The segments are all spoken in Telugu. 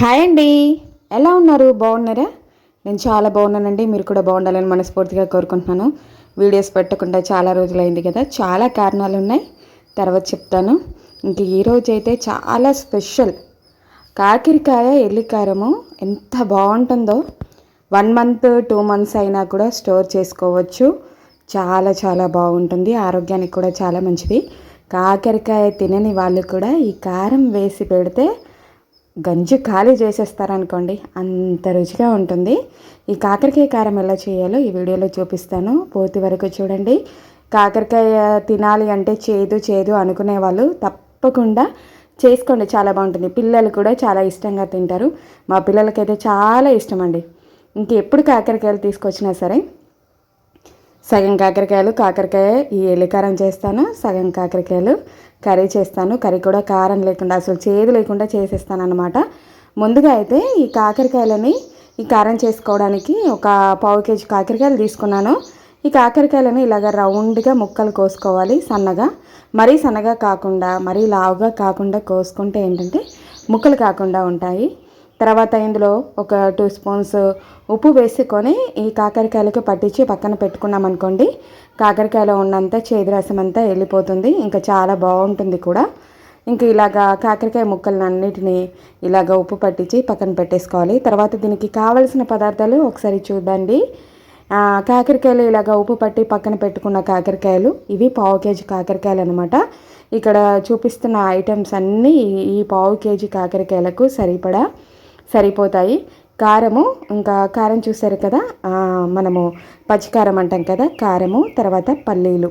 హాయ్ అండి. ఎలా ఉన్నారు? బాగున్నారా? నేను చాలా బాగున్నానండి. మీరు కూడా బాగుండాలని మనస్ఫూర్తిగా కోరుకుంటున్నాను. వీడియోస్ పెట్టకుండా చాలా రోజులైంది కదా. చాలా కారణాలు ఉన్నాయి. తర్వాత చెప్తాను. ఇంక ఈరోజు అయితే చాలా స్పెషల్. కాకిరికాయ ఎల్లికారము ఎంత బాగుంటుందో. వన్ మంత్ టూ మంత్స్ అయినా కూడా స్టోర్ చేసుకోవచ్చు. చాలా చాలా బాగుంటుంది. ఆరోగ్యానికి కూడా చాలా మంచిది. కాకరకాయ తినని వాళ్ళు కూడా ఈ కారం వేసి పెడితే గంజి ఖాళీ చేసేస్తారనుకోండి అంత రుచిగా ఉంటుంది. ఈ కాకరకాయ కారం ఎలా చేయాలో ఈ వీడియోలో చూపిస్తాను. పూర్తి వరకు చూడండి. కాకరకాయ తినాలి అంటే చేదు చేదు అనుకునే వాళ్ళు తప్పకుండా చేసుకోండి. చాలా బాగుంటుంది. పిల్లలు కూడా చాలా ఇష్టంగా తింటారు. మా పిల్లలకైతే చాలా ఇష్టం అండి ఇంకెప్పుడు కాకరకాయలు తీసుకొచ్చినా సరే సగం కాకరకాయలు కాకరకాయ ఈ ఎల్లికారం చేస్తాను. సగం కాకరకాయలు కర్రీ చేస్తాను. కర్రీ కూడా కారం లేకుండా అసలు చేదు లేకుండా చేసేస్తాను అనమాట ముందుగా అయితే ఈ కాకరకాయలని ఈ కారం చేసుకోవడానికి ఒక పావు కేజీ కాకరకాయలు తీసుకున్నాను. ఈ కాకరకాయలను ఇలాగ రౌండ్గా ముక్కలు కోసుకోవాలి సన్నగా. మరీ సన్నగా కాకుండా మరీ లావుగా కాకుండా కోసుకుంటే ఏంటంటే ముక్కలు కాకుండా ఉంటాయి. తర్వాత ఇందులో ఒక టూ స్పూన్స్ ఉప్పు వేసుకొని ఈ కాకరకాయలకు పట్టించి పక్కన పెట్టుకున్నాం అనుకోండి. కాకరకాయలో ఉన్నంత చేదు రసం అంతా వెళ్ళిపోతుంది. ఇంకా చాలా బాగుంటుంది కూడా. ఇంకా ఇలాగా కాకరకాయ ముక్కలను అన్నిటినీ ఇలాగ ఉప్పు పట్టించి పక్కన పెట్టేసుకోవాలి. తర్వాత దీనికి కావలసిన పదార్థాలు ఒకసారి చూడండి. కాకరకాయలు ఇలాగ ఉప్పు పట్టి పక్కన పెట్టుకున్న కాకరకాయలు ఇవి పావు కేజీ కాకరకాయలు అనమాట ఇక్కడ చూపిస్తున్న ఐటమ్స్ అన్నీ ఈ పావు కేజీ కాకరకాయలకు సరిపడా సరిపోతాయి. కారము ఇంకా కారం చూసారు కదా? మనము పచ్చికారం అంటాం కదా? కారము తర్వాత పల్లీలు.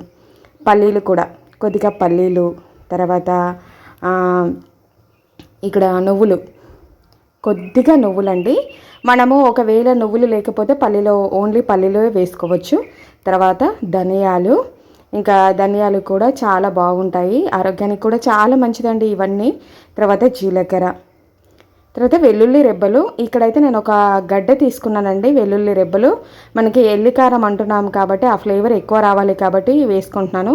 పల్లీలు కూడా. కొద్దిగా పల్లీలు తర్వాత ఇక్కడ నువ్వులు. కొద్దిగా నువ్వులండి. మనము ఒకవేళ నువ్వులు లేకపోతే పల్లీలో ఓన్లీ పల్లీలో వేసుకోవచ్చు. తర్వాత ధనియాలు. ఇంకా ధనియాలు కూడా చాలా బాగుంటాయి. ఆరోగ్యానికి కూడా చాలా మంచిదండి ఇవన్నీ. తర్వాత జీలకర్ర. తర్వాత వెల్లుల్లి రెబ్బలు. ఇక్కడైతే నేను ఒక గడ్డ తీసుకున్నానండి వెల్లుల్లి రెబ్బలు. మనకి ఎల్లికారం అంటున్నాం కాబట్టి ఆ ఫ్లేవర్ ఎక్కువ రావాలి కాబట్టి వేసుకుంటున్నాను.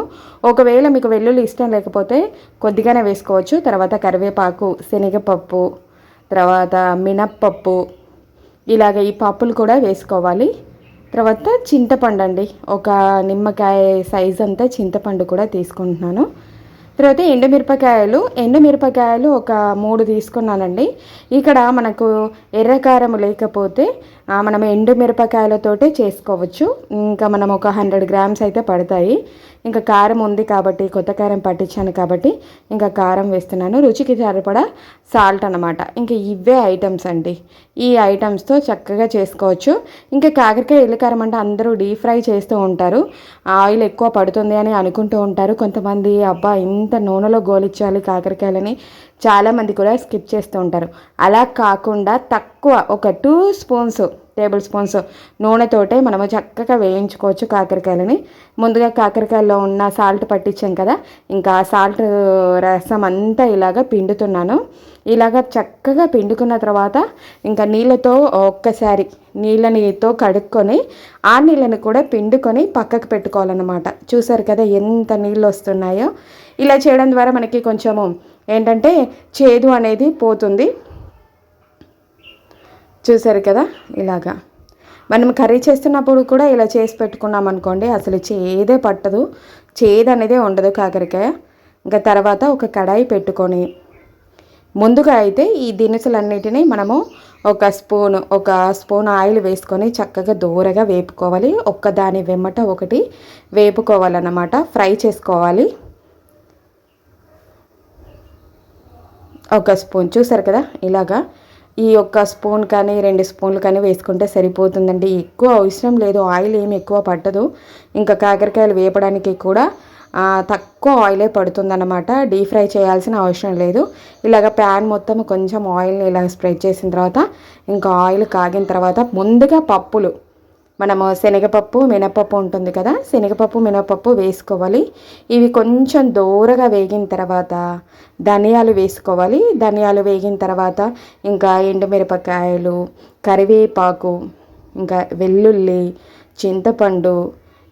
ఒకవేళ మీకు వెల్లుల్లి ఇష్టం లేకపోతే కొద్దిగానే వేసుకోవచ్చు. తర్వాత కరివేపాకు శనగపప్పు తర్వాత మినప్పప్పు ఇలాగ ఈ పప్పులు కూడా వేసుకోవాలి. తర్వాత చింతపండు అండి ఒక నిమ్మకాయ సైజ్ అంతా చింతపండు కూడా తీసుకుంటున్నాను. తర్వాత ఎండుమిరపకాయలు ఎండుమిరపకాయలు ఒక మూడు తీసుకున్నానండి. ఇక్కడ మనకు ఎర్రకారం లేకపోతే మనం ఎండు మిరపకాయలతోటే చేసుకోవచ్చు. ఇంకా మనం ఒక హండ్రెడ్ గ్రామ్స్ అయితే పడతాయి. ఇంకా కారం ఉంది కాబట్టి కొత్త కారం పట్టించాను కాబట్టి ఇంకా కారం వేస్తున్నాను. రుచికి సరిపడా సాల్ట్ అనమాట ఇంకా ఇవే ఐటమ్స్ అండి. ఈ ఐటమ్స్తో చక్కగా చేసుకోవచ్చు. ఇంకా కాకరకాయ ఎల్లికారం అంటే అందరూ డీప్ ఫ్రై చేస్తూ ఉంటారు. ఆయిల్ ఎక్కువ పడుతుంది అని అనుకుంటూ ఉంటారు. కొంతమంది అబ్బా ఇంత నూనెలో గోలిచ్చాలి కాకరకాయలని. చాలామంది కూడా స్కిప్ చేస్తూ ఉంటారు. అలా కాకుండా తక్కువ ఒక టూ స్పూన్స్ టేబుల్ స్పూన్స్ నూనెతోటే మనము చక్కగా వేయించుకోవచ్చు కాకరకాయలని. ముందుగా కాకరకాయలో ఉన్న సాల్ట్ పట్టించాం కదా ఇంకా సాల్ట్ రసం అంతా ఇలాగ పిండుతున్నాను. ఇలాగ చక్కగా పిండుకున్న తర్వాత ఇంకా నీళ్ళతో ఒక్కసారి నీళ్ళనితో కడుక్కొని ఆ నీళ్ళని కూడా పిండుకొని పక్కకు పెట్టుకోవాలన్నమాట. చూసారు కదా ఎంత నీళ్ళు వస్తున్నాయో. ఇలా చేయడం ద్వారా మనకి కొంచెము ఏంటంటే చేదు అనేది పోతుంది. చూసారు కదా? ఇలాగా. మనం కర్రీ చేస్తున్నప్పుడు కూడా ఇలా చేసి పెట్టుకున్నాం అనుకోండి అసలు చేదే పట్టదు. చేదు అనేది ఉండదు కాకరకాయ. ఇంకా తర్వాత ఒక కడాయి పెట్టుకొని ముందుగా అయితే ఈ దినుసులన్నిటినీ మనము ఒక స్పూన్ ఒక స్పూన్ ఆయిల్ వేసుకొని చక్కగా దూరగా వేపుకోవాలి. ఒక్కదాని వెమ్మట ఒకటి వేపుకోవాలన్నమాట. ఫ్రై చేసుకోవాలి. ఒక స్పూన్ చూసారు కదా? ఇలాగా. ఈ ఒక్క స్పూన్ కానీ రెండు స్పూన్లు కానీ వేసుకుంటే సరిపోతుందండి. ఎక్కువ అవసరం లేదు ఆయిల్ ఏమి ఎక్కువ పట్టదు. ఇంకా కాకరకాయలు వేపడానికి కూడా తక్కువ ఆయిలే పడుతుందన్నమాట. డీప్ ఫ్రై చేయాల్సిన అవసరం లేదు. ఇలాగ ప్యాన్ మొత్తం కొంచెం ఆయిల్ని ఇలా స్ప్రెడ్ చేసిన తర్వాత ఇంకా ఆయిల్ కాగిన తర్వాత ముందుగా పప్పులు మనము శనగపప్పు మినపప్పు ఉంటుంది కదా? శనగపప్పు మినపప్పు వేసుకోవాలి. ఇవి కొంచెం దూరగా వేగిన తర్వాత ధనియాలు వేసుకోవాలి. ధనియాలు వేగిన తర్వాత ఇంకా ఎండుమిరపకాయలు కరివేపాకు ఇంకా వెల్లుల్లి చింతపండు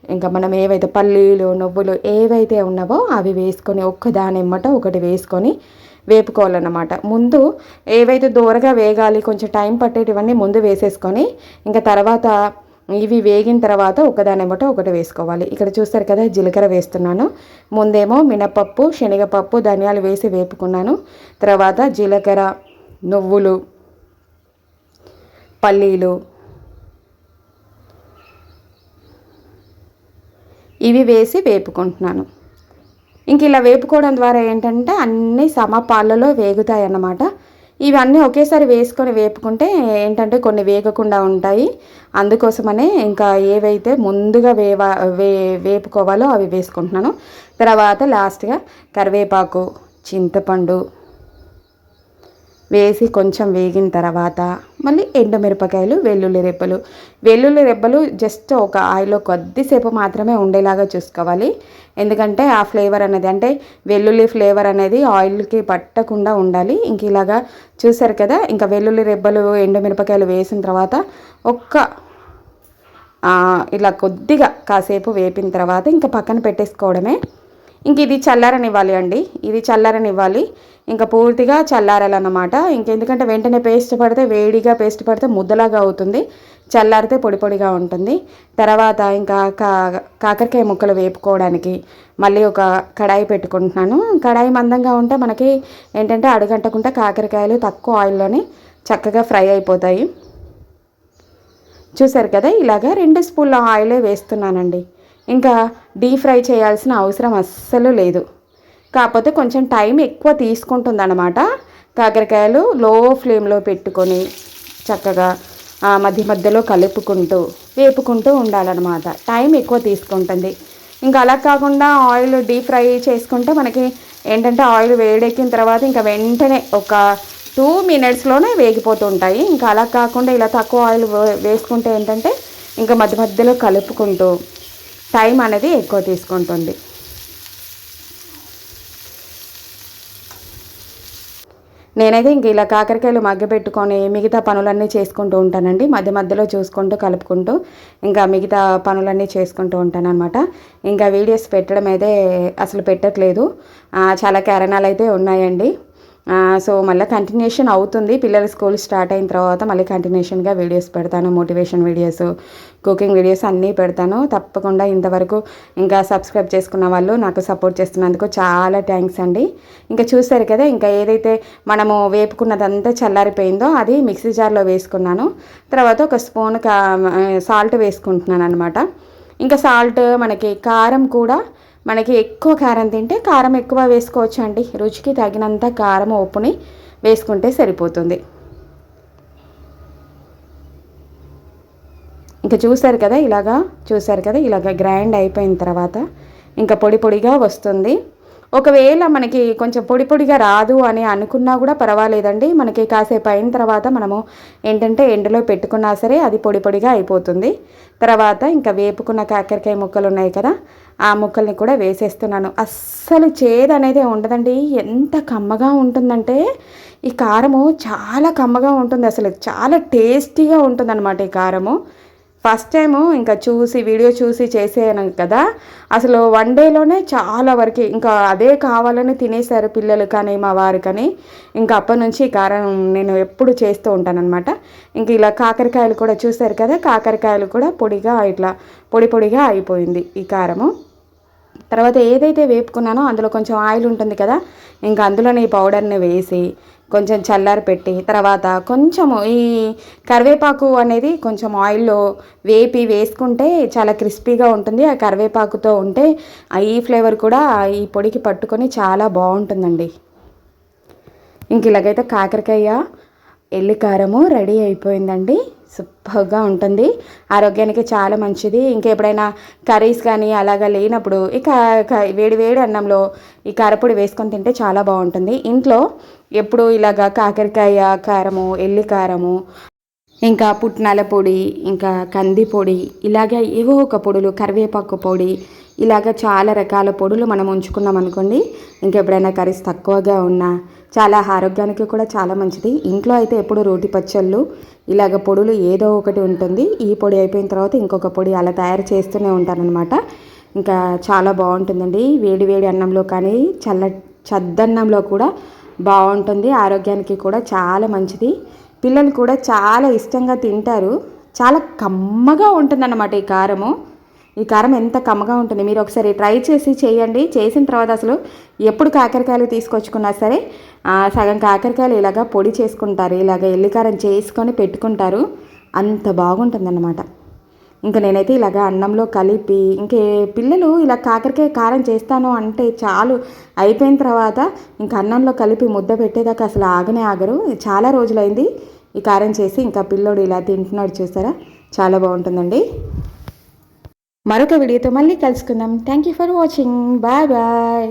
ఇంకా మనం ఏవైతే పల్లీలు నువ్వులు ఏవైతే ఉన్నావో అవి వేసుకొని ఒక్కదానిమ్మట ఎమ్మట ఒకటి వేసుకొని వేపుకోవాలన్నమాట. ముందు ఏవైతే దూరగా వేగాలి కొంచెం టైం పట్టేటివన్నీ ముందు వేసేసుకొని ఇంకా తర్వాత ఇవి వేగిన తర్వాత ఒకదాని బట్టి ఒకటి వేసుకోవాలి. ఇక్కడ చూస్తారు కదా జీలకర్ర వేస్తున్నాను. ముందేమో మినపప్పు శనగపప్పు ధనియాలు వేసి వేపుకున్నాను. తర్వాత జీలకర్ర నువ్వులు పల్లీలు. ఇవి వేసి వేపుకుంటున్నాను. ఇంక ఇలా వేపుకోవడం ద్వారా ఏంటంటే అన్నీ సమపాలలో వేగుతాయి అన్నమాట ఇవన్నీ ఒకేసారి వేసుకొని వేపుకుంటే ఏంటంటే కొన్ని వేగకుండా ఉంటాయి. అందుకోసమనే ఇంకా ఏవైతే ముందుగా వేవా వే వేపుకోవాలో అవి వేసుకుంటున్నాను. తర్వాత లాస్ట్గా కరివేపాకు చింతపండు వేసి కొంచెం వేగిన తర్వాత మళ్ళీ ఎండుమిరపకాయలు వెల్లుల్లి రెబ్బలు. వెల్లుల్లి రెబ్బలు జస్ట్ ఒక ఆయిల్లో కొద్దిసేపు మాత్రమే ఉండేలాగా చూసుకోవాలి. ఎందుకంటే ఆ ఫ్లేవర్ అనేది అంటే వెల్లుల్లి ఫ్లేవర్ అనేది ఆయిల్కి పట్టకుండా ఉండాలి. ఇంక ఇలాగా చూసారు కదా ఇంకా వెల్లుల్లి రెబ్బలు ఎండుమిరపకాయలు వేసిన తర్వాత ఒక్క ఇలా కొద్దిగా కాసేపు వేపిన తర్వాత ఇంకా పక్కన పెట్టేసుకోవడమే. ఇంక ఇది చల్లారనివ్వాలి అండి. ఇది చల్లారనివ్వాలి. ఇంకా పూర్తిగా చల్లారాలన్నమాట. ఇంకెందుకంటే వెంటనే పేస్ట్ పడితే వేడిగా పేస్ట్ పడితే ముద్దలాగా అవుతుంది. చల్లారితే పొడి పొడిగా ఉంటుంది. తర్వాత ఇంకా కా కాకరకాయ ముక్కలు వేపుకోవడానికి మళ్ళీ ఒక కడాయి పెట్టుకుంటున్నాను. కడాయి మందంగా ఉంటే మనకి ఏంటంటే అడుగంటకుండా కాకరకాయలు తక్కువ ఆయిల్లోనే చక్కగా ఫ్రై అయిపోతాయి. చూసారు కదా ఇలాగా రెండు స్పూన్ల ఆయిలే వేస్తున్నానండి. ఇంకా డీప్ ఫ్రై చేయాల్సిన అవసరం అస్సలు లేదు. కాకపోతే కొంచెం టైం ఎక్కువ తీసుకుంటుంది అనమాట కాకరకాయలు లో ఫ్లేమ్లో పెట్టుకొని చక్కగా మధ్య మధ్యలో కలుపుకుంటూ వేపుకుంటూ ఉండాలన్నమాట. టైం ఎక్కువ తీసుకుంటుంది. ఇంకా అలా కాకుండా ఆయిల్ డీప్ ఫ్రై చేసుకుంటే మనకి ఏంటంటే ఆయిల్ వేడెక్కిన తర్వాత ఇంకా వెంటనే ఒక టూ మినిట్స్లోనే వేగిపోతుంటాయి ఇంకా అలా కాకుండా ఇలా తక్కువ ఆయిల్ వేసుకుంటే ఏంటంటే ఇంకా మధ్య మధ్యలో కలుపుకుంటూ టైం అనేది ఎక్కువ తీసుకుంటుంది. నేనైతే ఇంక ఇలా కాకరకాయలు మగ్గబెట్టుకొని మిగతా పనులన్నీ చేసుకుంటూ ఉంటానండి. మధ్య మధ్యలో చూసుకుంటూ కలుపుకుంటూ ఇంకా మిగతా పనులన్నీ చేసుకుంటూ ఉంటానన్నమాట. ఇంకా వీడియోస్ పెట్టడం అయితే అసలు పెట్టట్లేదు. చాలా కారణాలు అయితే ఉన్నాయండి. సో మళ్ళీ కంటిన్యూషన్ అవుతుంది. పిల్లల స్కూల్ స్టార్ట్ అయిన తర్వాత మళ్ళీ కంటిన్యూషన్గా వీడియోస్ పెడతాను. మోటివేషన్ వీడియోస్ కుకింగ్ వీడియోస్ అన్నీ పెడతాను. తప్పకుండా ఇంతవరకు ఇంకా సబ్స్క్రైబ్ చేసుకున్న వాళ్ళు నాకు సపోర్ట్ చేస్తున్నందుకు చాలా థ్యాంక్స్ అండి. ఇంకా చూసారు కదా ఇంకా ఏదైతే మనము వేపుకున్నదంతా చల్లారిపోయిందో అది మిక్సీ జార్లో వేసుకున్నాను. తర్వాత ఒక స్పూన్ సాల్ట్ వేసుకుంటున్నాను అనమాట ఇంకా సాల్ట్ మనకి కారం కూడా మనకి ఎక్కువ కారం తింటే కారం ఎక్కువ వేసుకోవచ్చు అండి రుచికి తగినంత కారం ఉప్పుని వేసుకుంటే సరిపోతుంది. ఇంకా చూసారు కదా ఇలాగా చూసారు కదా ఇలాగ గ్రైండ్ అయిపోయిన తర్వాత ఇంకా పొడి పొడిగా వస్తుంది. ఒకవేళ మనకి కొంచెం పొడి పొడిగా రాదు అని అనుకున్నా కూడా పర్వాలేదండి. మనకి కాసేపు అయిన తర్వాత మనము ఏంటంటే ఎండలో పెట్టుకున్నా సరే అది పొడి పొడిగా అయిపోతుంది. తర్వాత ఇంకా వేపుకున్న కాకరకాయ ముక్కలు ఉన్నాయి కదా ఆ ముక్కల్ని కూడా వేసేస్తున్నాను. అస్సలు చేదు అనేది ఉండదండి. ఎంత కమ్మగా ఉంటుందంటే ఈ కారము చాలా కమ్మగా ఉంటుంది. అసలు చాలా టేస్టీగా ఉంటుందన్నమాట ఈ కారము. ఫస్ట్ టైము ఇంకా చూసి వీడియో చూసి చేసేయను కదా. అసలు వన్ డేలోనే చాలా వరకు ఇంకా అదే కావాలని తినేశారు పిల్లలు కానీ మా వారు కానీ. ఇంకా అప్పటి నుంచి కారం నేను ఎప్పుడు చేస్తూ ఉంటానన్నమాట. ఇంక ఇలా కాకరకాయలు కూడా చూశారు కదా కాకరకాయలు కూడా పొడిగా ఇట్లా పొడి పొడిగా అయిపోయింది ఈ కారము. తర్వాత ఏదైతే వేపుకున్నానో అందులో కొంచెం ఆయిల్ ఉంటుంది కదా ఇంకా అందులోనే ఈ పౌడర్ని వేసి కొంచెం చల్లారి పెట్టి తర్వాత కొంచెము ఈ కరివేపాకు అనేది కొంచెం ఆయిల్లో వేపి వేసుకుంటే చాలా క్రిస్పీగా ఉంటుంది. ఆ కరివేపాకుతో ఉంటే ఈ ఫ్లేవర్ కూడా ఈ పొడికి పట్టుకొని చాలా బాగుంటుందండి. ఇంక ఇలాగైతే కాకరకాయ ఎల్లికారము రెడీ అయిపోయిందండి. సూపర్గా ఉంటుంది. ఆరోగ్యానికి చాలా మంచిది. ఇంకెప్పుడైనా కర్రీస్ కానీ అలాగా లేనప్పుడు ఇక వేడి వేడి అన్నంలో ఈ కారపొడి వేసుకొని తింటే చాలా బాగుంటుంది. ఇంట్లో ఎప్పుడు ఇలాగా కాకరకాయ కారము ఎల్లి కారము ఇంకా పుట్నాల పొడి ఇంకా కంది పొడి ఇలాగ ఏవో ఒక పొడులు కరివేపాకు పొడి ఇలాగ చాలా రకాల పొడులు మనం ఉంచుకున్నాం అనుకోండి ఇంకెప్పుడైనా కర్రీస్ తక్కువగా ఉన్నా చాలా ఆరోగ్యానికి కూడా చాలా మంచిది. ఇంట్లో అయితే ఎప్పుడు రోటి పచ్చళ్ళు ఇలాగ పొడులు ఏదో ఒకటి ఉంటుంది. ఈ పొడి అయిపోయిన తర్వాత ఇంకొక పొడి అలా తయారు చేస్తూనే ఉంటానన్నమాట. ఇంకా చాలా బాగుంటుందండి. వేడి వేడి అన్నంలో కానీ చల్ల చద్దన్నంలో కూడా బాగుంటుంది. ఆరోగ్యానికి కూడా చాలా మంచిది. పిల్లలు కూడా చాలా ఇష్టంగా తింటారు. చాలా కమ్మగా ఉంటుందన్నమాట ఈ కారము. ఈ కారం ఎంత కమ్మగా ఉంటుంది మీరు ఒకసారి ట్రై చేసి చేయండి. చేసిన తర్వాత అసలు ఎప్పుడు కాకరకాయలు తీసుకొచ్చుకున్నా సరే సగం కాకరకాయలు ఇలాగా పొడి చేసుకుంటారు. ఇలాగ ఎల్లికారం చేసుకొని పెట్టుకుంటారు. అంత బాగుంటుందన్నమాట. ఇంకా నేనైతే ఇలాగ అన్నంలో కలిపి ఇంకే పిల్లలు ఇలా కాకరకాయ కారం చేస్తాను అంటే చాలు. అయిపోయిన తర్వాత ఇంకా అన్నంలో కలిపి ముద్ద పెట్టేదాకా అసలు ఆగనే ఆగరు. చాలా రోజులైంది ఈ కారం చేసి ఇంకా పిల్లోడు ఇలా తింటున్నాడు చూసారా? చాలా బాగుంటుందండి. మరొక వీడియోతో మళ్ళీ కలుసుకుందాం. Thank you for watching bye bye